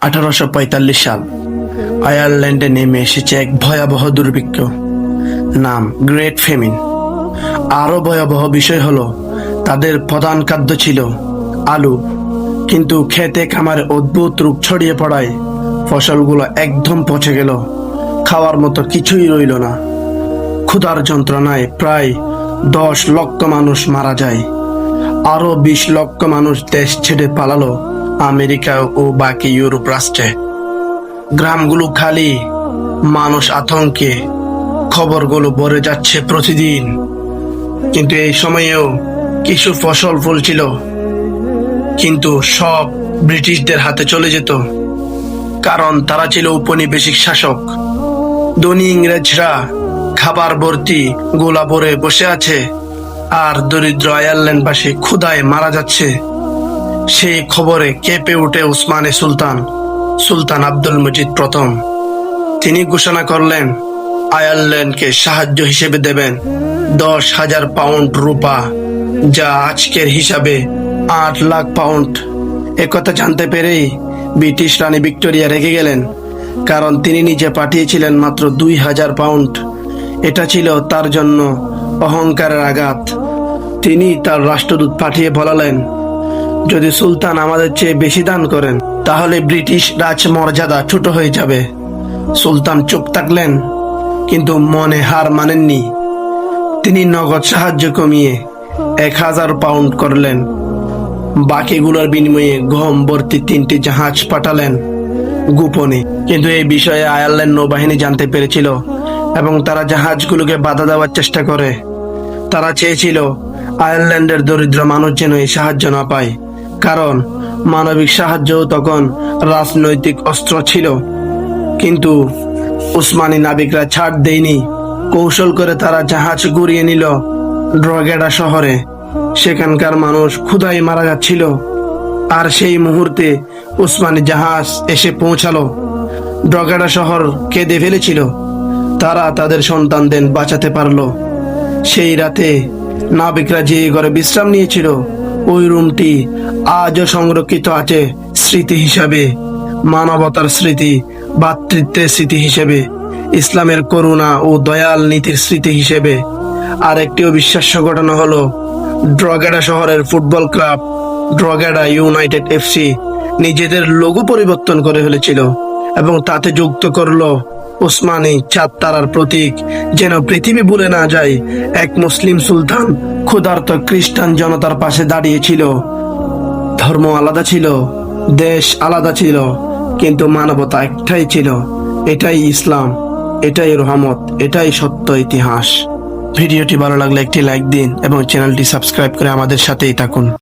আঠারোশো পঁয়তাল্লিশ সাল আয়ারল্যান্ডে নেমে এসেছে এক ভয়াবহ দুর্ভিক্ষ, নাম গ্রেট ফেমিন। আরও ভয়াবহ বিষয় হলো, তাদের প্রধান খাদ্য ছিল আলু। কিন্তু খেতে খামারে অদ্ভুত রূপ ছড়িয়ে পড়ায় ফসলগুলো একদম পচে গেল, খাওয়ার মতো কিছুই রইল না। ক্ষুধার যন্ত্রণায় প্রায় দশ লক্ষ মানুষ মারা যায়। আরও বিশ লক্ষ মানুষ দেশ ছেড়ে পালালো আমেরিকা ও বাকি ইউরোপ রাষ্ট্রে। গ্রামগুলো খালি, মানুষ আতঙ্কে, খবরগুলো ভরে যাচ্ছে প্রতিদিন। কিন্তু এই সময়েও কিছু ফসল ফলছিল, কিন্তু সব ব্রিটিশদের হাতে চলে যেত, কারণ তারা ছিল উপনিবেশিক শাসক। ধনী ইংরেজরা খাবার ভর্তি গোলা ভরে বসে আছে, আর দরিদ্র আয়ারল্যান্ডবাসী ক্ষুদায় মারা যাচ্ছে। সেই খবরে কেঁপে উঠে উসমানে সুলতান সুলতান আব্দুল মজিদ প্রথম। তিনি ঘোষণা করলেন, আয়ারল্যান্ডকে সাহায্য হিসেবে দেবেন দশ হাজার পাউন্ড রূপা, যা আজকের হিসাবে আট লাখ পাউন্ড। একথা জানতে পেরেই ব্রিটিশ রানী ভিক্টোরিয়া রেগে গেলেন, কারণ তিনি নিজে পাঠিয়েছিলেন মাত্র দুই হাজার পাউন্ড। এটা ছিল তার জন্য অহংকারের আঘাত। তিনি তার রাষ্ট্রদূত পাঠিয়ে বলালেন যদি সুলতান আমাদের চেয়ে বেশি দান করেন, তাহলে ব্রিটিশ রাজমর্যাদা ছোট হয়ে যাবে। সুলতান চুপ থাকলেন, কিন্তু মনে হার মানেননি। তিনি নগদ সাহায্য কমিয়ে এক হাজার পাউন্ড করলেন। বাকিগুলোর বিনিময়ে গম ভর্তি তিনটি জাহাজ পাঠালেন গোপনে। কিন্তু এই বিষয়ে আয়ারল্যান্ড নৌবাহিনী জানতে পেরেছিল এবং তারা জাহাজগুলোকে বাধা দেওয়ার চেষ্টা করে। তারা চেয়েছিল আয়ারল্যান্ডের দরিদ্র মানুষ যেন এই সাহায্য না পায়। কারণ মানবিক সাহায্যও তখন রাজনৈতিক অস্ত্র ছিল। কিন্তু উসমানী নাবিকরা ছাড় দেয়নি। কৌশল করে তারা জাহাজ ঘুরিয়ে নিল ড্রগেডা শহরে। সেখানকার মানুষ ক্ষুধায় মারা যাচ্ছিল। আর সেই মুহূর্তে উসমানী জাহাজ এসে পৌঁছালো। ড্রগেডা শহর কেঁদে ফেলেছিল। তারা তাদের সন্তানদের বাঁচাতে পারল। সেই রাতে নাবিকরা যে ঘরে বিশ্রাম নিয়েছিল, ওই রুমটি আজও সংরক্ষিত আছে স্মৃতি হিসাবে, মানবতার স্মৃতি, ভাতৃত্বের স্মৃতি হিসেবে, ইসলামের করুণা ও দয়াল নীতির স্মৃতি হিসেবে। আর একটি অবিশ্বাস্য ঘটনা হলো ড্রগেডা শহরের football club Drogheda United FC নিজেদের লোগো পরিবর্তন করে ফেলেছিল এবং তাতে যুক্ত করল ওসমানী চাঁদ তারার প্রতীক যেন পৃথিবী ভুলে না যায় এক মুসলিম সুলতান, ক্ষুধার্ত খ্রিস্টান জনতার পাশে দাঁড়িয়েছিল। ধর্ম আলাদা ছিল, দেশ আলাদা ছিল, কিন্তু মানবতা একটাই ছিল। এটাই ইসলাম, এটাই রহমত, এটাই সত্য ইতিহাস। ভিডিওটি ভালো লাগলে একটি লাইক দিন এবং চ্যানেলটি সাবস্ক্রাইব করে আমাদের সাথেই থাকুন।